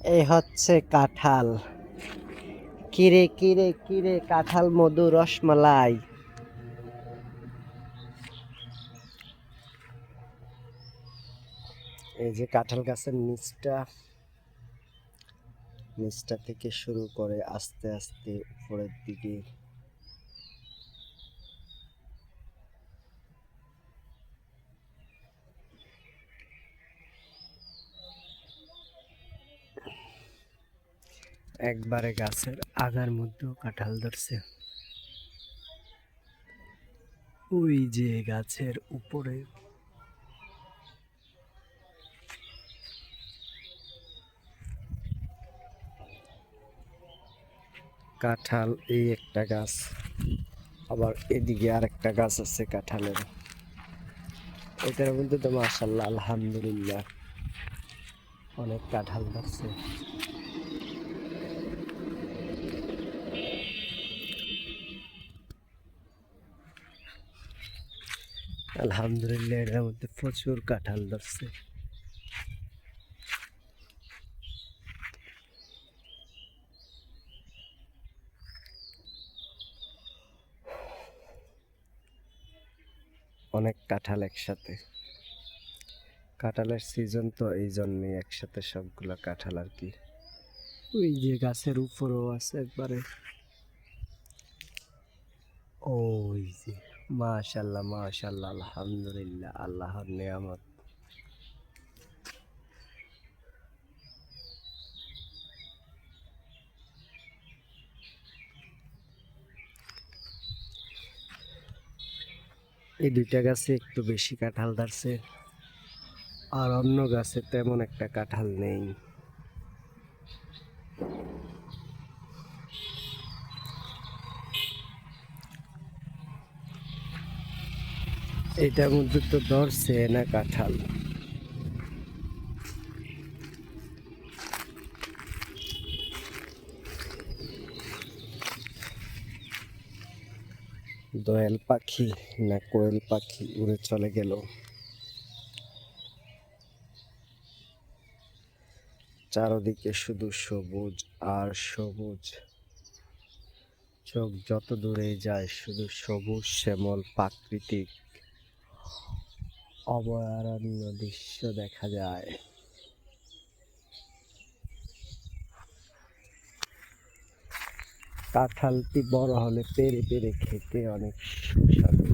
এই হচ্ছে কাঁঠাল। কিরে কিরে কিরে, কাঁঠাল মধু রসমালাই। এই যে কাঁঠাল গাছের নিচটা নিচটা থেকে শুরু করে আস্তে আস্তে উপরের দিকে একবারে গাছের আগার মধ্যেও কাঁঠাল ধরছে। ওই যে গাছের উপরে। কাঁঠাল এই একটা গাছ, আবার এদিকে আরেকটা গাছ আছে কাঁঠালের এটার মধ্যে তো মাসাল্লাহ আলহামদুলিল্লাহ, অনেক কাঁঠাল ধরছে। আলহামদুলিল্লাহ, এটার মধ্যে প্রচুর কাঁঠাল ধরছে। অনেক কাঁঠাল একসাথে। কাঁঠালের সিজন তো এই জন্যই একসাথে সবগুলো কাঁঠাল আর কি। ওই যে গাছের উপরেও আছে একবারে। ওই যে। মাশাল্লাহ মাশাল্লাহ আলহামদুলিল্লাহ, আল্লাহর নিয়ামত। এই দুইটা গাছে একটু বেশি কাঁঠাল ধরছে, আর অন্য গাছে তেমন একটা কাঁঠাল নেই। এটার মধ্যে তো ধরছে না কাঁঠাল। দয়াল পাখি না কোয়েল পাখি উড়ে চলে গেল। চারদিকে শুধু সবুজ আর সবুজ। চোখ যত দূরে যায় শুধু সবুজ শ্যামল প্রাকৃতিক। অভয়ারণ্য দৃশ্য দেখা যায়। কাঁঠালটি বড় হলে পেরে পেরে খেতে অনেক সুস্বাদু